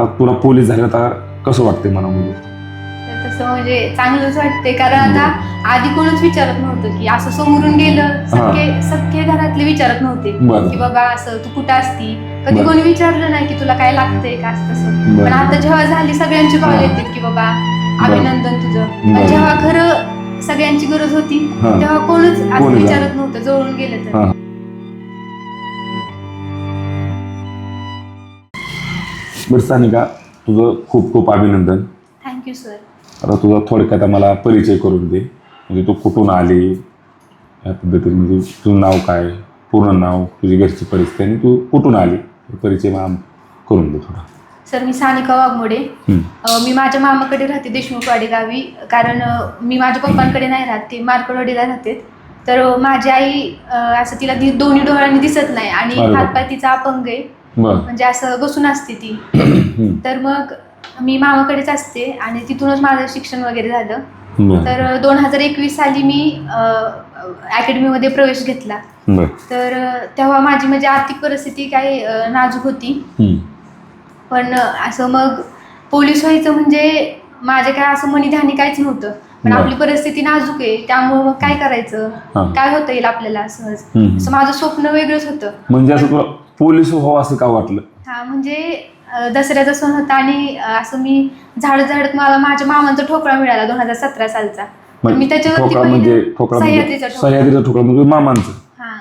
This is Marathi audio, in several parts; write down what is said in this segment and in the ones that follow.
आता तुला पोलीस झाले आता कसं मनामध्ये तर तसं म्हणजे चांगलंच वाटतंय. कारण आता आधी कोणच विचारत नव्हतं की असं समोरून गेलं सख्खे सख्खे घरातले विचारत नव्हते. की बाबा असं तू कुठं असती? कधी बरं. कोणी विचारलं नाही की तुला काय लागतंय का असं तसं. बरं. पण आता जेव्हा झाली सगळ्यांची कॉल हा. येतात की बाबा अभिनंदन तुझं. बरं. पण जेव्हा खरं सगळ्यांची गरज होती हा. तेव्हा कोणच असं कोणी विचारत नव्हतं जवळून गेलं तर. बरं सानिका तुझं खूप खूप अभिनंदन. थँक्यू सर आता तुझा थोडक्यात आम्हाला परिचय करून दे. म्हणजे तू कुठून आली? या पद्धतीने म्हणजे तुझं नाव काय? पूर्ण नाव तुझी घरची परिस्थिती आणि तू कुठून आली? परिचय मग आम- करून दे थोडा. सर मी सानिका वाघमोडे. अ, मी माझ्या मामाकडे राहते देशमुखवाडी गावी. कारण अ, मी माझ्या पप्पांकडे नाही राहत ते मार्कडवाडीला राहते तर अ, माझी आई अ, असं तिला दि- दोन्ही डोळ्यांनी दिसत नाही आणि. हातपाय तिचा अपंग आहे. म्हणजे असं बसून असते ती. तर मग मी मामाकडेच असते आणि तिथूनच माझं शिक्षण वगैरे झालं. तर दोन हजार एकवीस साली मी अकॅडमीमध्ये प्रवेश घेतला. तर तेव्हा माझी म्हणजे आर्थिक परिस्थिती काही नाजूक होती. पण असं मग पोलीस व्हायचं म्हणजे माझे काय असं मनीधानी काहीच नव्हतं. पण. आपली परिस्थिती नाजूक आहे. त्यामुळे मग काय करायचं. काय होता येईल आपल्याला सहज. असं माझं स्वप्न वेगळंच होतं. म्हणजे पोलीस व्हावं असं का वाटलं? हा म्हणजे दसऱ्याचा सण होता आणि असं मी झाडत झाडत मला माझ्या मामांचा ठोकळा मिळाला दोन हजार सतरा सालचा. तर मी त्याच्यावरती ठोकळा पहिलं- म्हणजे ठोकळा म्हणजे सह्याद्रीचा ठोकळा. सह्याद्रीचा ठोकळा म्हणजे मामांचं. हा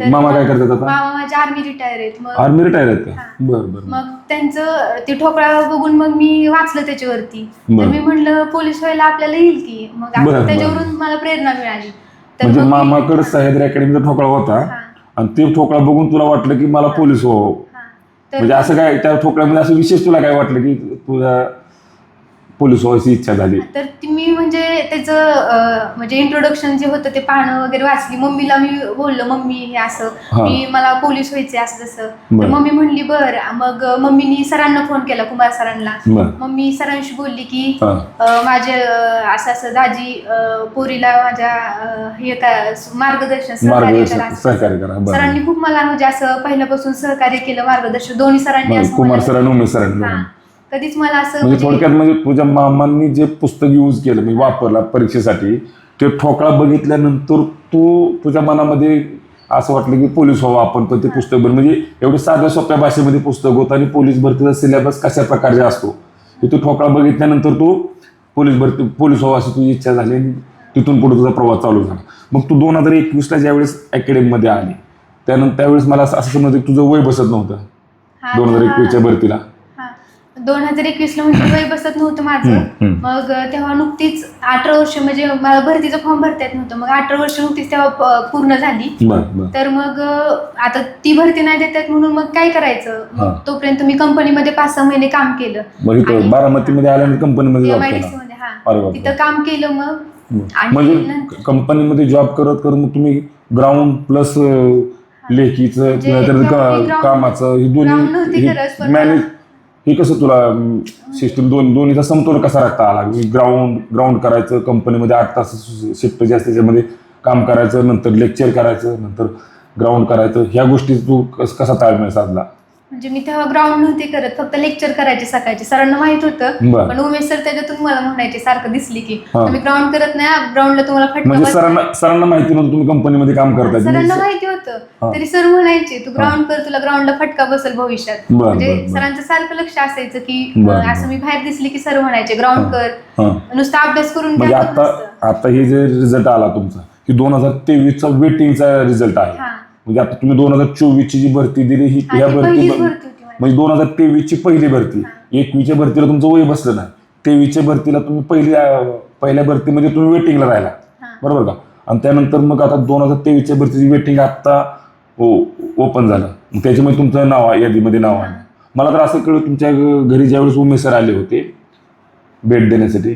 तर मामा काय करतात आता? मामा माझे आर्मी रिटायर आहेत मग आर्मी रिटायर आहेत का? हा. बरं बरं मग त्यांचं ते ठोकळा बघून मग मी वाचलं त्याच्यावरती. तर बरं. मी म्हणलं पोलीस व्हायला आपल्याला येईल की? मग बरं, असं बरं. त्याच्यावरून मला प्रेरणा मिळाली. तर म्हणजे मग मी- मामाकडे सह्याद्री अकॅडमीचा ठोकळा होता. हा, आणि ते ठोकळा बघून तुला वाटलं की मला पोलीस व्हावं हा. म्हणजे असं काय त्या ठोकळ्यामध्ये असं विशेष तुला काय वाटलं की तुला पोलीस व्हायची इच्छा झाली तर ती मी म्हणजे त्याचं म्हणजे इंट्रोडक्शन जे होतं ते पाहणं वगैरे वाचली मम्मीला मी बोललो मम्मी हे असं हा. मी मला पोलीस व्हायचे असं तसं तर बरं. मम्मी म्हणली बर मग मम्मीनी सरांना फोन केला कुमार सरांना बरं मम्मी सरांशी बोलली की हा. अं, माझे अं, असं असं दाजी अं, पोरीला माझ्या अं, हे का मार्गदर्शन सहकार्य मार्गदर्शन करा. सहकार्य करा बरं सरांनी खूप मला म्हणजे असं पहिल्यापासून सहकार्य केलं मार्गदर्शन दोन्ही सरांनी बरं. असं कुमार मला- सरांनी उमेश सरांनी हा. बरं. कधीच मला असं म्हणजे म्हणजे- थोडक्यात म्हणजे तुझ्या मामांनी जे पुस्तक यूज केलं म्हणजे वापरला परीक्षेसाठी ते ठोकळा बघितल्यानंतर तू तुझ्या मनामध्ये असं वाटलं की पोलीस व्हावं आपण पण ते पुस्तक बघ म्हणजे एवढं साध्या सोप्या भाषेमध्ये पुस्तक होतं आणि पोलीस भरतीचा सिलेबस कशा प्रकारचा असतो हे तू ठोकळा बघितल्यानंतर तू पोलीस भरती पोलीस व्हावं अशी तुझी इच्छा झाली आणि तिथून पुढे तुझा प्रवास चालू झाला मग तू दोन हजार एकवीसला ज्यावेळेस अकॅडमीमध्ये आली त्यानंतर त्यावेळेस मला असं असं समजलं की तुझं वय बसत नव्हतं दोन हजार. एकवीसच्या भरतीला. दोन हजार एकवीस ला म्हणजे वय बसत नव्हतं माझं. हम्म. मग तेव्हा नुकतीच अठरा वर्ष म्हणजे मला भरतीचं फॉर्म भरता येत नव्हतं. मग अठरा वर्ष नुकतीच तेव्हा प- पूर्ण झाली. बरं बरं. तर मग अं, आता ती भरती नाही देतात म्हणून मग काय करायचं? हा. तोपर्यंत मी कंपनीमध्ये पाच सहा महिने काम केलं. मग इथं आणि- बारामतीमध्ये आल्यानंतर कंपनीमध्ये जॉब एमआयडीसी केला मध्ये हा. अरे बापरे. तिथं काम केलं मग. आणि म्हणजे नंतर- कंपनीमध्ये जॉब करत करत मग तुम्ही ग्राउंड प्लस लेखीचं म्हणजे का- ground- कामाचं हे ground नव्हती दोन्ही पण मॅनेज हे कसं तुला सिस्टम दोन दोन्हीचा समतोल कसा राखता आला? ग्राउंड ग्राउंड करायचं कंपनीमध्ये आठ तास शिफ्ट जे असते त्याच्यामध्ये काम करायचं नंतर लेक्चर करायचं नंतर ग्राउंड करायचं. ह्या गोष्टी तू कस- कसा ताळमेळ साधला? म्हणजे मी तेव्हा ग्राउंड नव्हते करत फक्त लेक्चर करायचे सकाळचे सरांना माहीत होतं बरं. पण उमेश सर त्याच्यातून मला म्हणायचे सारखं दिसली की हा. तुम्ही ग्राउंड करत नाही ग्राउंडला तुम्हाला फटका म्हणजे सरांना सरांना माहिती नव्हतं तुम्ही कंपनीमध्ये काम करताय सरांना माहिती हा. होतं तरी सर म्हणायचे तू ग्राउंड कर तुला ग्राउंडला फटका बसेल भविष्यात बरं, म्हणजे बरं, बरं. सरांचं सारखं लक्ष असायचं की बरं, असं मी बाहेर दिसली की सर म्हणायचे ग्राउंड कर हां नुसता अभ्यास करून म्हणजे काय होत आता नसतं. आता हे जे रिझल्ट आला तुमचा की दोन हजार तेवीसचा वेटिंगचा रिझल्ट आहे हा. म्हणजे आता तुम्ही दोन हजार चोवीसची जी भरती दिली ही ह्या भरती. म्हणजे दोन हजार तेवीसची पहिली भरती. एकवीसच्या भरतीला तुमचं वय बसलं नाही. तेवीसच्या भरतीला तुम्ही पहिली अं, पहिल्या भरतीमध्ये तुम्ही वेटिंगला राहिला. बरोबर का? आणि त्यानंतर मग आता दोन हजार तेवीसच्या भरतीची वेटिंग आता ओपन झालं. मग त्याच्यामध्ये तुमचं नाव आहे यादीमध्ये नाव आहे. मला तर असं कळलं तुमच्या घरी ज्यावेळेस उमेश सर आले होते भेट देण्यासाठी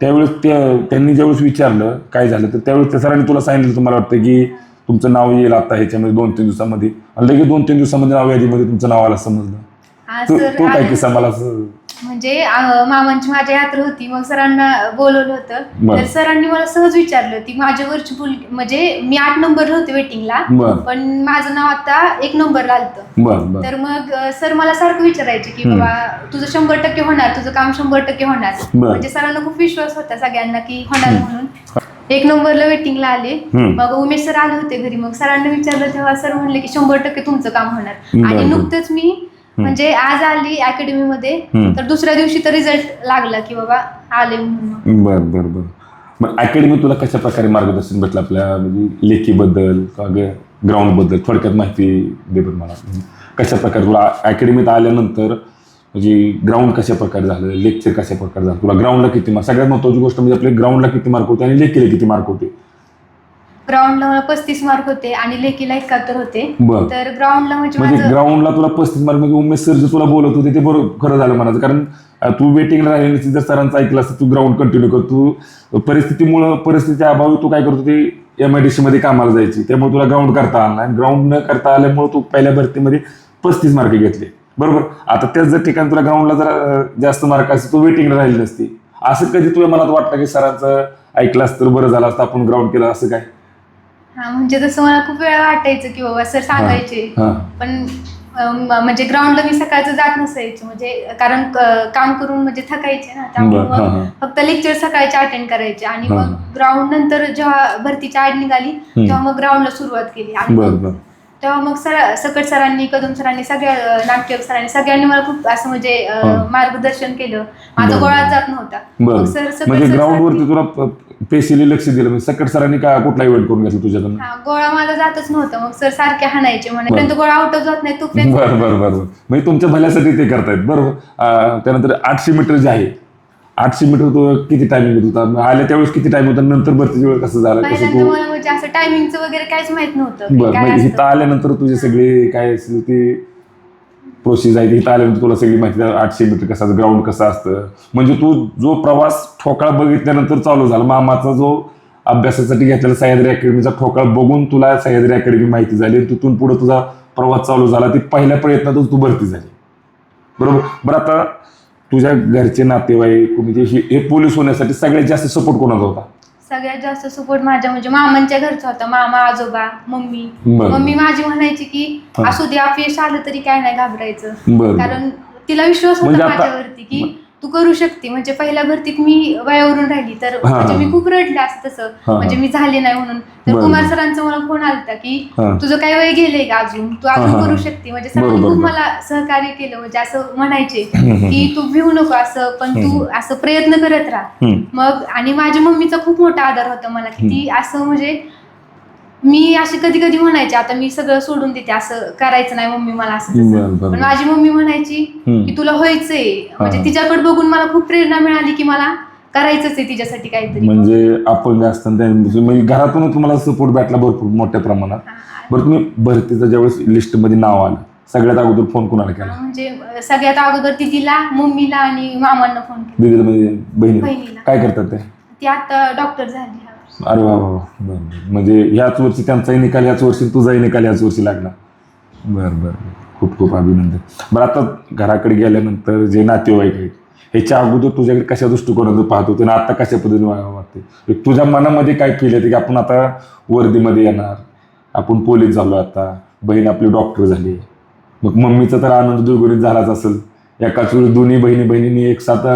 त्यावेळेस त्या त्यांनी ज्यावेळेस विचारलं काय झालं तर त्यावेळेस त्या सरांनी तुला सांगितलं तुम्हाला वाटतं की तुमचं नाव येईल आता ह्याच्यामध्ये दोन तीन दिवसामध्ये. आणि लगेच दोन तीन दिवसामध्ये नाव यादीमध्ये तुमचं नाव आलं समजलं. हा तो सर तो काय किस्सा मला म्हणजे अं, मामांची माझ्या यात्रा होती मग सरांना बोलवलं होतं. बरं. तर सरांनी मला सहज विचारलं ती माझ्यावरची मुलगी म्हणजे मी आठ नंबर होते वेटिंगला बर. पण माझं नाव आता एक नंबरला आलतं. बर बर. तर मग अं, सर मला सारखं विचारायचे की हम्म. बाबा तुझं शंभर टक्के होणार तुझं काम शंभर टक्के होणार. बरं. म्हणजे सरांना खूप विश्वास होता सगळ्यांना की होणार म्हणून. एक नंबरला वेटिंगला आले. हम्म. मग उमेश सर आले होते घरी. मग सरांना विचारलं तेव्हा सर म्हणले की शंभर टक्के तुमचं काम होणार. आणि बरं. नुकतंच मी म्हणजे आज आली अकॅडमी मध्ये हम्म. तर दुसऱ्या दिवशी तर रिझल्ट लागला की बाबा आले म्हणून. बर बर बर. मग अकॅडमी तुला कशा प्रकारे मार्गदर्शन भेटलं आपल्या म्हणजे लेखीबद्दल ग्राउंडबद्दल? थोडक्यात माहिती दे बरं मला. कशा प्रकारे तुला अकॅडमीत आल्यानंतर म्हणजे ग्राउंड कशा प्रकारे झालं लेक्चर कशा प्रकारे झालं? तुला ग्राउंडला किती मार्क सगळ्यात महत्त्वाची गोष्ट म्हणजे आपल्या ग्राउंडला किती मार्क होते आणि लेखीला किती मार्क होते? ग्राउंडला मला पस्तीस मार्क होते आणि लेखीला एकाहत्तर होते. बर. तर ग्राउंडला म्हणजे म्हणजे माझं ग्राउंडला तुला पस्तीस मार्क म्हणजे उमेश सर जे तुला बोलत होते ते बरोबर खरं झालं म्हणायचं. कारण अं, तू वेटिंगला राहिली जर सरांचं ऐकलं असतं तू ग्राउंड कंटिन्यू कर. तू परिस्थितीमुळं परिस्थितीच्या अभावी तू काय करत होती? एम आय डी सी मध्ये कामाला जायची. त्यामुळे तुला ग्राउंड करता आला नाही. ग्राउंड न करता आल्यामुळे तू पहिल्या भरतीमध्ये पस्तीस मार्क घेतले. बरोबर? आता त्याच जर ठिकाणी तुला ग्राउंडला जर जास्त मार्क असते तू वेटिंगला राहिली नसती असं कधी तुझ्या मनात वाटतं की सरांचं ऐकलं असतं तर बरं झालं असतं आपण ग्राउंड केलं असं काय? हा म्हणजे तसं मला खूप वेळा वाटायचं की बाबा सर सांगायचे. पण म्हणजे ग्राउंडला मी सकाळचं जात नसायचं म्हणजे कारण काम करून म्हणजे थकायचे ना त्यामुळे. फक्त लेक्चर सकाळचे अटेंड करायचे. आणि मग ग्राउंड नंतर जेव्हा भरतीची ऍड निघाली तेव्हा मग ग्राउंडला सुरुवात केली. आणि तेव्हा मग सर सकट सरांनी कदम सरांनी सगळ्या अं, नाट्यक सरांनी सगळ्यांनी मला खूप असं म्हणजे अं, हां. मार्गदर्शन केलं. माझा बरं. गोळा जात नव्हता. बरं. मग सर म्हणजे ग्राउंड वरती तुला पेशिली लक्ष दिलं. म्हणजे सकट सरांनी काय कुठला इव्हेंट करून घेतला तुझ्याकडून? हा गोळा माझा जातच नव्हता. मग सर सारखे हाणायचे. म्हणे गोळा आउट जात नाही तोपर्यंत बरं बरं बरं. बरं म्हणजे तुमच्या भल्यासाठी ते करतायत. बरोबर. अं, त्यानंतर आठशे मीटर जे आहे आठशे मीटर तो किती टायमिंग होत आल्या त्यावेळेस किती टाइम होता? नंतर भरतीच्या वेळ कसं झालं? कसं तू मला म्हणजे असं टायमिंगचं वगैरे काहीच माहीत नव्हतं. बरं काय म्हणजे इथं असतं आल्यानंतर तुझे सगळे काय असेल ते प्रोसेस आहे इथं आल्यानंतर तुला सगळी माहिती आठशे मीटर कसं असतं ग्राउंड कसं असतं? म्हणजे तू जो प्रवास ठोकळा बघितल्यानंतर चालू झाला. मामाचा जो अभ्यासासाठी घेतलेला सह्याद्री अकॅडमीचा ठोकळा बघून तुला सह्याद्री अकॅडमी माहिती झाली आणि तिथून पुढे तुझा प्रवास चालू झाला. ती पहिल्या प्रयत्नातच तू भरती झाली. बरोबर? बरं आता तुझ्या घरचे नातेवाईक म्हणजे हे हे पोलीस होण्यासाठी सगळ्यात जास्त सपोर्ट कोणाचा होता सगळ्यात जास्त सपोर्ट माझ्या म्हणजे मामांच्या घरचा होता मामा आजोबा मम्मी बरं. मम्मी माझी म्हणायची की हा. असू दे अपयश आलं तरी काय नाही घाबरायचं बरं बरं. कारण तिला विश्वास म्हणजे होता आता- माझ्यावरती की तू करू शकते म्हणजे पहिल्या भरतीत मी वयावरून राहिली तर हा. म्हणजे मी खूप रडले असं तसं हा. म्हणजे मी झाले नाही म्हणून तर. कुमार सरांचा मला फोन आलता की हा. तुझं काय वय गेलंय का अजून तू हा, अजून हा. करू शकते म्हणजे सरांनी बरोबर, खूप बरोबर. मला सहकार्य केलं म्हणजे असं म्हणायचे हम्म. की तू भिवू नको असं पण तू असं प्रयत्न करत राहा हम्म. मग आणि माझ्या मम्मीचा खूप मोठा आधार होता मला की ती असं म्हणजे मी अशी कधी कधी म्हणायचे आता मी सगळं सोडून देते असं करायचं नाही मम्मी मला असं बरं, तसं बरं. पण माझी मम्मी म्हणायची हम्म. की तुला व्हायचंय म्हणजे. तिच्याकडे बघून मला खूप प्रेरणा मिळाली की मला करायचंच आहे तिच्यासाठी काहीतरी म्हणजे अपंग असताना त्या- म्हणजे घरातूनच तुम्हाला सपोर्ट भेटला भरपूर मोठ्या प्रमाणात हा. बरं तुम्ही भरतीचं ज्यावेळेस लिस्टमध्ये नाव आलं सगळ्यात अगोदर फोन कोणाला केला म्हणजे सगळ्यात अगोदर दिदीला मम्मीला आणि मामांना फोन केला दिदीला म्हणजे बहिणीला. काय करतात ते ती आता डॉक्टर झाली. अरे वा वा. बरं म्हणजे ह्याच वर्षी त्यांचाही निकाल ह्याच वर्षी तुझाही निकाल ह्याच वर्षी लागला बरं बरं खूप खूप अभिनंदन. बरं आता घराकडे गेल्यानंतर जे नातेवाईक आहेत ह्याच्या अगोदर तुझ्याकडे कशा दृष्टिकोनातून पाहत होते आणि आता कशा पद्धतीने वागते एक तुझ्या मनामध्ये काय केलं की आपण आता वर्दीमध्ये येणार? आपण पोलीस झालो आता बहीण आपली डॉक्टर झाली. मग मम्मीचा तर आनंद दुर्गुणित झालाच असेल. एकाच वेळी दोन्ही बहिणी बहिणींनी एक साथ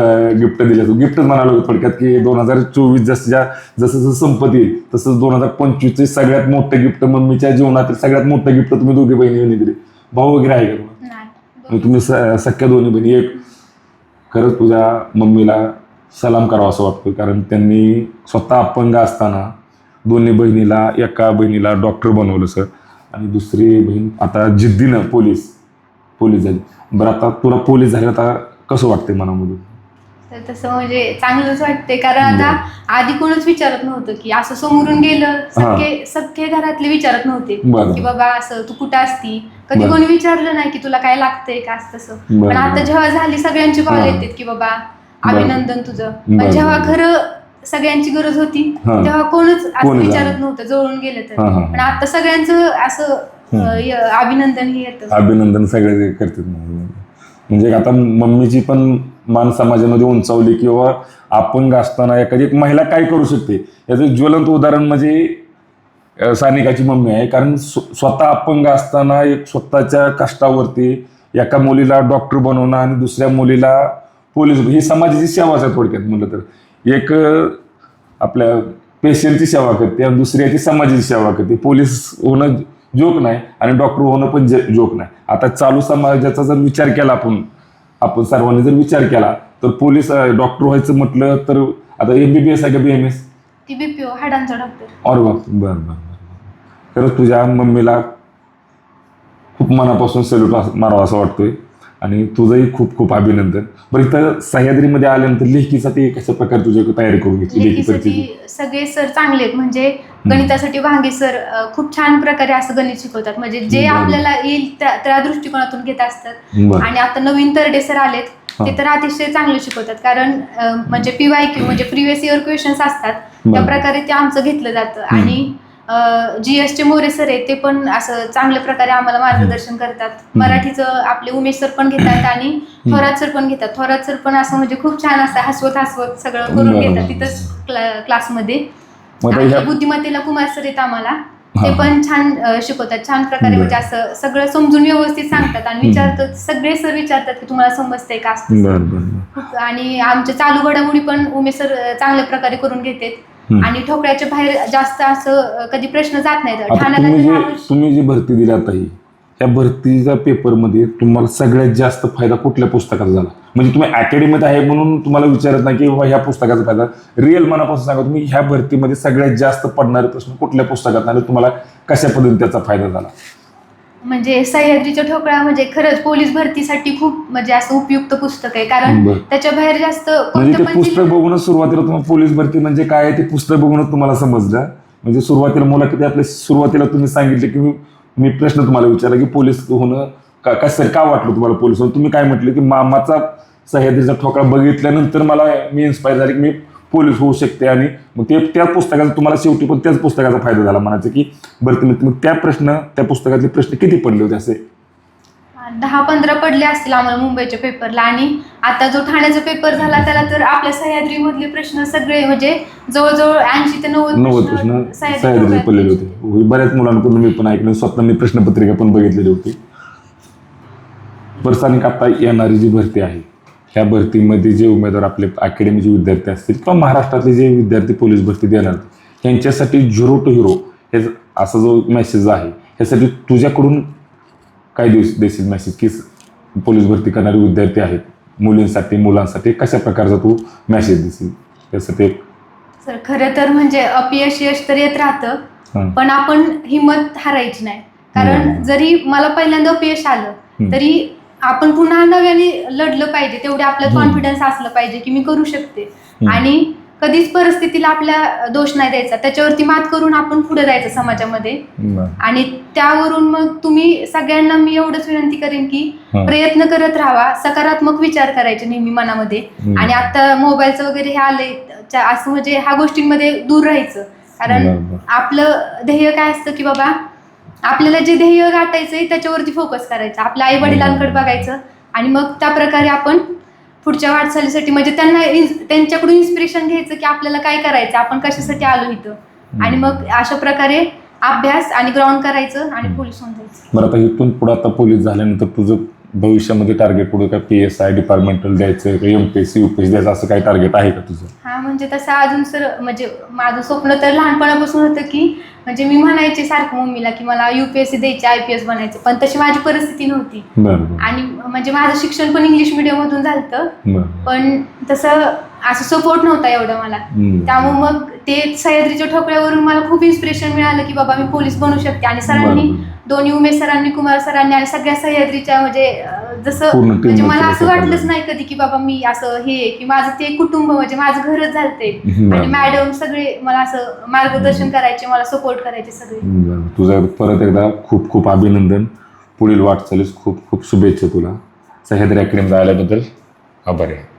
गिफ्ट दिलं. गिफ्टच म्हणालो थोडक्यात की दोन हजार चोवीस जसं ज्या जसं जसं संपत येईल तसंच दोन हजार पंचवीसचे सगळ्यात मोठं गिफ्ट मम्मीच्या जीवनातील सगळ्यात मोठं गिफ्ट तुम्ही दोघी बहिणी दिले. भाऊ वगैरे आहे का तुम्ही सख्या दोन्ही बहिणी एक. खरंच तुझ्या मम्मीला सलाम करावा असं वाटतं कारण त्यांनी स्वतः अपंग असताना दोन्ही बहिणीला एका बहिणीला डॉक्टर बनवलं सर आणि दुसरी बहीण आता जिद्दीनं पोलीस. पोलीस झाली बरं आता तुला पोलीस झाले आता कसं वाटतंय मनामधून तर तसं म्हणजे चांगलंच वाटतंय कारण आता आधी कोणच विचारत नव्हतं की असं समोरून गेलं सख्खे सख्खे घरातले विचारत नव्हते बरं. की बाबा असं तू कुठं असती कधी बरं. कोणी विचारलं नाही की तुला काय लागतंय का असं तसं बरं, पण आता बरं. जेव्हा झाली सगळ्यांची कॉल हा. येतात की बाबा बरं. अभिनंदन तुझं बरं, पण जेव्हा बरं. खरं सगळ्यांची गरज होती हा. तेव्हा कोणच असं कोणी विचारत. नव्हतं जवळून गेलं तर हा, हा, हा. पण आता सगळ्यांचं असं अभिनंदन हे येतं. अभिनंदन सगळे करतात म्हणजे आता मम्मीची पण मान समाजामध्ये उंचावली किंवा अपंग असताना एखादी एक महिला काय करू शकते? याचं ज्वलंत उदाहरण म्हणजे सानिकाची मम्मी आहे. कारण स्व- स्वतः अपंग असताना एक स्वतःच्या कष्टावरती एका मुलीला डॉक्टर बनवणं आणि दुसऱ्या मुलीला पोलीस ही समाजाची सेवाच आहे थोडक्यात म्हटलं तर. एक आपल्या पेशंटची सेवा करते आणि ती समाजाची सेवा करते. पोलीस होणं जोक नाही आणि डॉक्टर होणं पण जोक नाही. आता चालू समाजाचा जर विचार केला आपण आपण सर्वांनी जर विचार केला तर पोलीस डॉक्टर व्हायचं म्हटलं तर आता एमबीबीएस आहे का बी एम एस हाडांचा डॉक्टर बर बर. खरंच तुझ्या मम्मीला खूप मनापासून सल्यूट मारावा असं वाटतोय. आणि तुझंही खूप खूप अभिनंदन. बरं इथं सह्याद्रीमध्ये आल्यानंतर लेखीसाठी कशा प्रकारे तुझी तयारी करून घेतली? लेखीसाठी सगळे सर चांगले आहेत. म्हणजे गणितासाठी भांगे सर अ, खूप छान प्रकारे असं गणित शिकवतात. म्हणजे जे बरं. आपल्याला येईल त्या त्या दृष्टिकोनातून घेत असतात. बरं. आणि आता नवीन तरडे सर आलेत ते. तर अतिशय चांगले शिकवतात. कारण अ, म्हणजे पीवाय क्यू म्हणजे प्रिव्हियस इयर क्वेश्चन्स असतात. त्या बरं. प्रकारे ते आमचं घेतलं जातं. हम्म. आणि जीएस चे मोरे सर आहेत ते पण असं चांगल्या प्रकारे आम्हाला मार्गदर्शन करतात मराठीचं आपले उमेश सर पण घेतात आणि थोरात सर पण घेतात थोरात सर पण असं म्हणजे खूप छान असं हसवत हसवत सगळं करून. घेतात तिथंच क्ला- क्लासमध्ये आणि बुद्धिमत्तेला कुमार सर आहेत आम्हाला ते. पण छान अ, शिकवतात छान प्रकारे. म्हणजे असं सगळं समजून व्यवस्थित सांगतात आणि. विचारतात सगळे सर विचारतात की तुम्हाला समजतंय का असं बरं बरं आणि आमच्या चालू घडामोडी पण उमेश सर अ, चांगल्या प्रकारे करून घेतात. आणि ठोकळ्याच्या बाहेर जास्त असं कधी प्रश्न जात आता ठाण्याला तुम्ही जे ह्यावर्षी- तुम्ही जी भरती दिली आता ही त्या भरतीच्या पेपरमध्ये तुम्हाला सगळ्यात जास्त फायदा कुठल्या पुस्तकाचा झाला? म्हणजे तुम्ही अकॅडमीत आहे म्हणून तुम्हाला विचारत नाही की बाबा ह्या पुस्तकाचा फायदा रिअल मनापासून सांगा तुम्ही ह्या भरतीमध्ये सगळ्यात जास्त पडणारे प्रश्न कुठल्या पुस्तकात आणि तुम्हाला कशा पद्धतीने त्याचा फायदा झाला? म्हणजे सह्याद्रीच्या ठोकळा म्हणजे खरंच पोलीस भरतीसाठी खूप म्हणजे असं उपयुक्त पुस्तक आहे. कारण बरं. त्याच्या बाहेर जास्त म्हणजे ते पण पुस्तक जिल्ह्यात- बघूनच सुरुवातीला तुम्हाला पोलीस भरती म्हणजे काय आहे ते पुस्तक बघूनच तुम्हाला समजलं. म्हणजे सुरुवातीला मुलाखती आपल्या सुरुवातीला तुम्ही सांगितले की मी मी प्रश्न तुम्हाला विचारला की पोलीस होणं का कसं का वाटलं तुम्हाला पोलीस होणं? तुम्ही काय म्हटलं की मामाचा सह्याद्रीचा ठोकळा बघितल्यानंतर मला मी इन्स्पायर झाले की मी पोलीस होऊ शकते आणि मग ते त्या पुस्तकाचा तुम्हाला शेवटी पण त्याच पुस्तकाचा फायदा झाला म्हणायचं की बरं तुम्ही तुम्ही त्या प्रश्न त्या पुस्तकातले प्रश्न किती पडले होते असे? दहा पंधरा पडले असतील आम्हाला मुंबईच्या पेपरला आणि आता जो ठाण्याचा पेपर झाला त्याला तर आपल्या सह्याद्री मधले प्रश्न सगळे म्हणजे जवळजवळ ऐंशी ते नव्वद नव्वद प्रश्न सह्याद्री पडलेले होते. बऱ्याच मुलांकडून मी पण ऐकलं स्वतः मी प्रश्नपत्रिका पण बघितलेली होती. बरसानिक आता येणारी जी भरती आहे ह्या भरतीमध्ये जे उमेदवार आपले अकॅडमीचे विद्यार्थी असतील किंवा महाराष्ट्रातले जे विद्यार्थी पोलीस भरती देणार त्यांच्यासाठी झिरो टू हिरो हे असा जो मेसेज आहे ह्यासाठी तुझ्याकडून काय दिवस देशील मेसेज की पोलीस भरती करणारे विद्यार्थी आहेत मुलींसाठी मुलांसाठी कशा प्रकारचा तू मेसेज देशील त्यासाठी एक तर खरं तर म्हणजे अपयश यश तर येत राहतं पण आपण हिंमत हारायची नाही कारण. जरी मला पहिल्यांदा अपयश आलं. तरी आपण पुन्हा नव्याने लढलं पाहिजे तेवढे आपल्यात हम्म. कॉन्फिडन्स असलं पाहिजे की मी करू शकते. आणि कधीच परिस्थितीला आपल्या दोष नाही द्यायचा त्याच्यावरती मात करून आपण पुढे जायचं समाजामध्ये. आणि त्यावरून मग तुम्ही सगळ्यांना मी एवढंच विनंती करेन की हं. प्रयत्न करत राहावा सकारात्मक विचार करायचे नेहमी मनामध्ये. आणि आता मोबाईलचं वगैरे हे आले असं म्हणजे ह्या गोष्टींमध्ये दूर राहायचं कारण. आपलं ध्येय काय असतं की बाबा आपल्याला जे ध्येय गाठायचंय त्याच्यावरती फोकस करायचं. आपल्या आई वडिलांकडे बघायचं. आणि मग त्या प्रकारे आपण पुढच्या वाटचालीसाठी म्हणजे त्यांना त्यांच्याकडून इन्स्पिरेशन घ्यायचं की आपल्याला काय करायचं आपण कशासाठी आलो इथं? आणि मग अशा प्रकारे अभ्यास आणि ग्राउंड करायचं आणि पोलीस होऊन जायचं. बरं आता इथून पुढे आता पोलीस झाल्यानंतर तुझं भविष्यामध्ये टार्गेट पुढे काय पी एस आय डिपार्टमेंटल द्यायचं का M P S C U P S द्यायचं असं काही टार्गेट आहे का तुझं? हा म्हणजे तसं अजून सर म्हणजे माझं स्वप्न तर लहानपणापासून होतं की म्हणजे मी म्हणायचे सारखं मम्मीला की मला युपीएससी द्यायची आय पी एस बनायचं पण तशी माझी परिस्थिती नव्हती. आणि म्हणजे माझं शिक्षण पण इंग्लिश मिडियम मधून झालं बरं पण तसं असं सपोर्ट नव्हता एवढं मला. त्यामुळे मग ते सह्याद्रीच्या ठोकळ्यावरून मला खूप इन्स्पिरेशन मिळालं की बाबा मी पोलीस बनू शकते आणि सरांनी. दोन्ही उमेश सरांनी कुमार सरांनी आणि सगळ्या सह्याद्रीच्या म्हणजे जसं म्हणजे मला असं. वाटलंच नाही कधी की बाबा मी असं हे की माझं ते कुटुंब म्हणजे माझं घरच झालते. आणि मॅडम सगळे मला असं मार्गदर्शन करायचे मला सपोर्ट करायचे सगळे. तुझं परत एकदा खूप खूप अभिनंदन पुढील वाटचालीस खूप खूप शुभेच्छा तुला सह्याद्री अकॅडमी आल्याबद्दल आभारी आहे